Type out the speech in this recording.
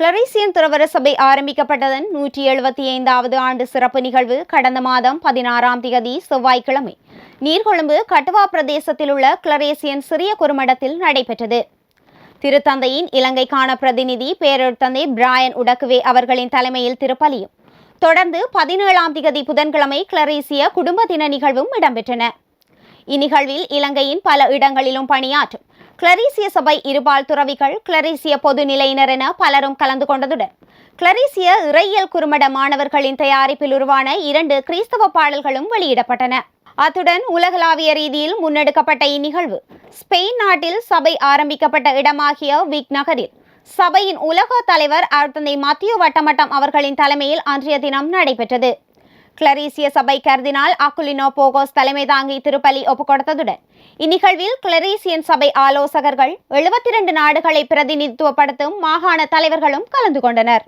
கிளரேசியன் துறவர சபை ஆரம்பிக்கப்பட்டதன் நூற்றி எழுபத்தி ஐந்தாவது ஆண்டு சிறப்பு நிகழ்வு கடந்த மாதம் பதினாறாம் தேதி செவ்வாய்க்கிழமை. நீர்கொழும்பு கட்டுவா பிரதேசத்தில் உள்ள கிளரேசியன் சிறிய குறுமடத்தில் நடைபெற்றது. திருத்தந்தையின் இலங்கைக்கான பிரதிநிதி பேரொருத்தந்தை பிராயன் உடக்குவே அவர்களின் தலைமையில் திருப்பலியும். தொடர்ந்து பதினேழாம் திகதி புதன்கிழமை கிளரேசிய குடும்ப தின நிகழ்வும் இடம்பெற்றன. இந்நிகழ்வில் இலங்கையின் பல இடங்களிலும் பணியாற்றும் கிளரீசிய சபை இருபால் துறவிகள் கிளரீசிய பொதுநிலையினர் என பலரும் கலந்து கொண்டதுடன் கிளரீசிய இறையியல் குறுமட மாணவர்களின் தயாரிப்பில் உருவான இரண்டு கிறிஸ்தவ பாடல்களும் வெளியிடப்பட்டன. அத்துடன் உலகளாவிய ரீதியில் முன்னெடுக்கப்பட்ட இந்நிகழ்வு ஸ்பெயின் நாட்டில் சபை ஆரம்பிக்கப்பட்ட இடமாகிய விக் நகரில் சபையின் உலக தலைவர் அருத்தந்தை மத்திய வட்டமட்டம் அவர்களின் தலைமையில் அன்றைய தினம் நடைபெற்றது. கிளரீசிய சபை கர்தினால் அக்குலினோ போகோஸ் தலைமை தாங்கி திருப்பலி ஒப்புக்கொடுத்ததுடன் இந்நிகழ்வில் கிளரீசியன் சபை ஆலோசகர்கள் எழுபத்தி இரண்டு நாடுகளை பிரதிநிதித்துவப்படுத்தும் மாகாண தலைவர்களும் கலந்து கொண்டனர்.